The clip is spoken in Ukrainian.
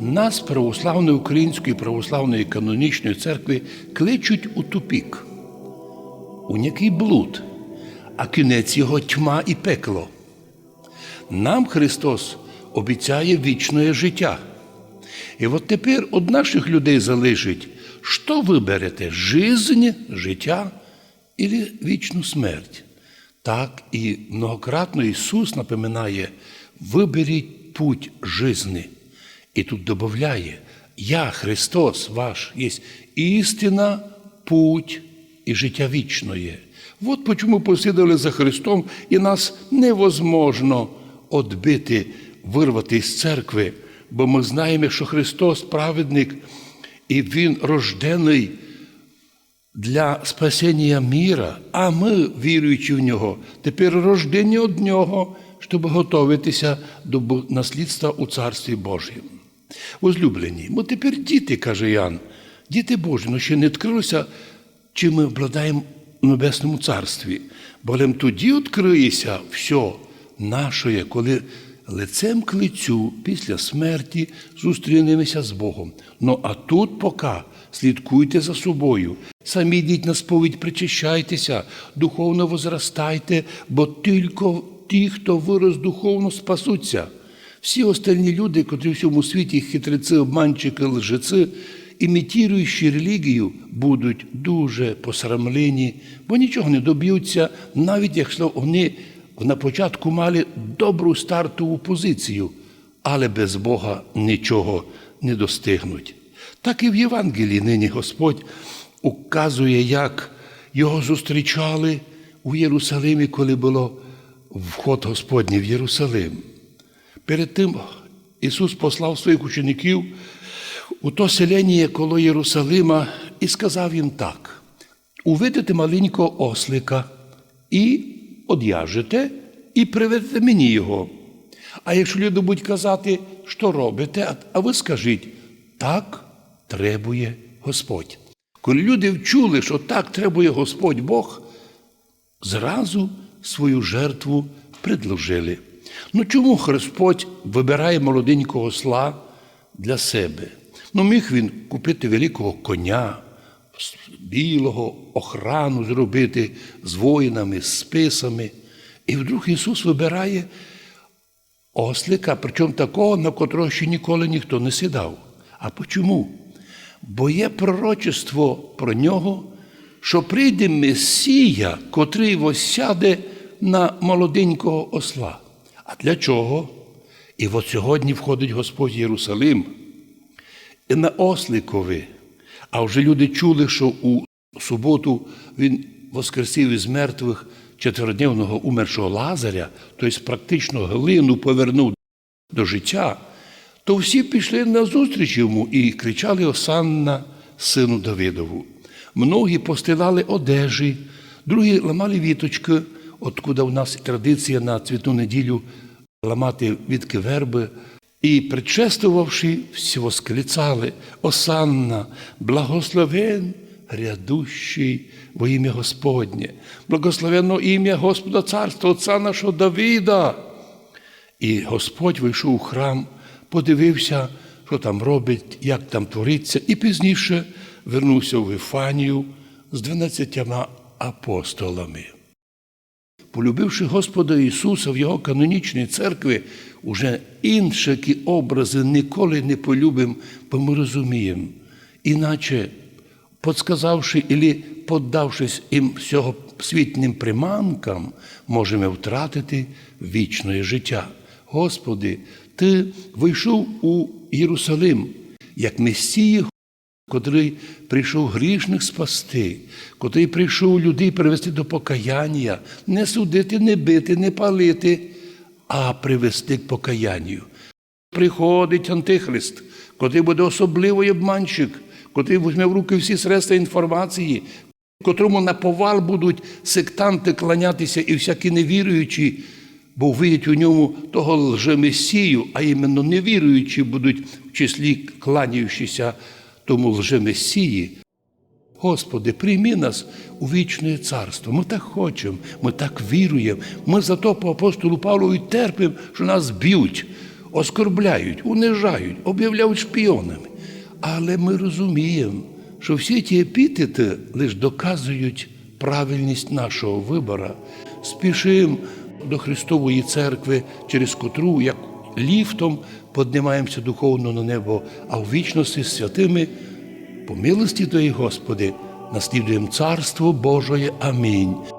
нас, православної української православної канонічної церкви, кличуть у тупік, у який блуд, а кінець його тьма і пекло. Нам Христос обіцяє вічне життя. І от тепер від наших людей залежить, що виберете жизнь, життя і вічну смерть. Так і многократно Ісус напоминає, виберіть путь жизни. І тут додає, Я, Христос ваш, є істина, путь і життя вічне. От почому послідували за Христом, і нас невозможно відбити, вирвати з церкви, бо ми знаємо, що Христос праведник, і Він рождений для спасіння міра, а ми, віруючи в нього, тепер рождені від Нього, щоб готуватися до наслідства у Царстві Божому. Возлюблені, ми тепер діти, каже Ян, діти Божі, ну ще не відкрилося, чи ми обладаємо в Небесному Царстві. Болем тоді відкриється все наше, коли лицем к лицю після смерті зустрінемося з Богом. Ну а тут поки слідкуйте за собою. Самі йдіть на сповідь, причащайтеся, духовно возростайте, бо тільки ті, хто вирос духовно, спасуться. Всі остальні люди, котрі в всьому світі хитреці, обманчики, лжеці, імітуючи релігію, будуть дуже посрамлені, бо нічого не доб'ються, навіть якщо вони на початку мали добру стартову позицію, але без Бога нічого не достигнуть. Так і в Євангелії нині Господь указує, як його зустрічали у Єрусалимі, коли було вход Господній в Єрусалим. Перед тим Ісус послав своїх учеників у то селення коло Єрусалима і сказав їм так: увидите маленького ослика і од'яжете, і приведете мені його. А якщо люди будуть казати, що робите, а ви скажіть, так требує Господь. Коли люди вчули, що так требує Господь Бог, зразу свою жертву предложили. Ну чому Господь вибирає молоденького осла для себе? Ну, міг він купити великого коня, білого, охрану зробити з воїнами, з списами. І вдруг Ісус вибирає ослика, причому такого, на котрого ще ніколи ніхто не сідав. А почому? Бо є пророчество про нього, що прийде Месія, котрий восяде на молоденького осла. А для чого? І от сьогодні входить Господь Єрусалим і на осликові. А вже люди чули, що у суботу він воскресив із мертвих чотиридневного умершого Лазаря, тобто практично глину повернув до життя, то всі пішли на зустріч йому і кричали Осанна, сину Давидову. Многі постилали одежі, другі ламали віточки, откуда у нас традиція на цвітну неділю ламати вітки верби. І, предшествувавши, всі восклицали Осанна, благословен грядущий во ім'я Господнє, благословенно ім'я Господа Царства, Отця нашого Давида. І Господь вийшов у храм, подивився, що там робить, як там твориться, і пізніше вернувся в Вифанію з дванадцятьма апостолами. Полюбивши Господа Ісуса в Його канонічній церкві, уже інші образи ніколи не полюбимо, бо ми розуміємо. Іначе, подсказавши і поддавшись їм всього світнім приманкам, можемо втратити вічне життя. Господи, Ти вийшов у Єрусалим як Месія, котрий прийшов грішних спасти, котрий прийшов людей привести до покаяння, не судити, не бити, не палити, а привести к покаянню. Приходить Антихрист, котрий буде особливий обманщик, котрий візьме в руки всі средства інформації, котрому на повал будуть сектанти кланятися і всякі невіруючі, бо виють у ньому того лжемесію, а іменно невіруючі будуть в числі кланяючися тому лжемесії. Господи, прийми нас у вічне царство. Ми так хочемо, ми так віруємо. Ми за то по апостолу Павлу і терпимо, що нас б'ють. оскорбляють, унижають, об'являють шпіонами. Але ми розуміємо, що всі ті епітети лише доказують правильність нашого вибора. Спішимо до Христової церкви, через котру, як ліфтом, піднімаємося духовно на небо, а в вічності з святими, по милості Твоїй, Господи, наслідуємо Царство Божоє. Амінь.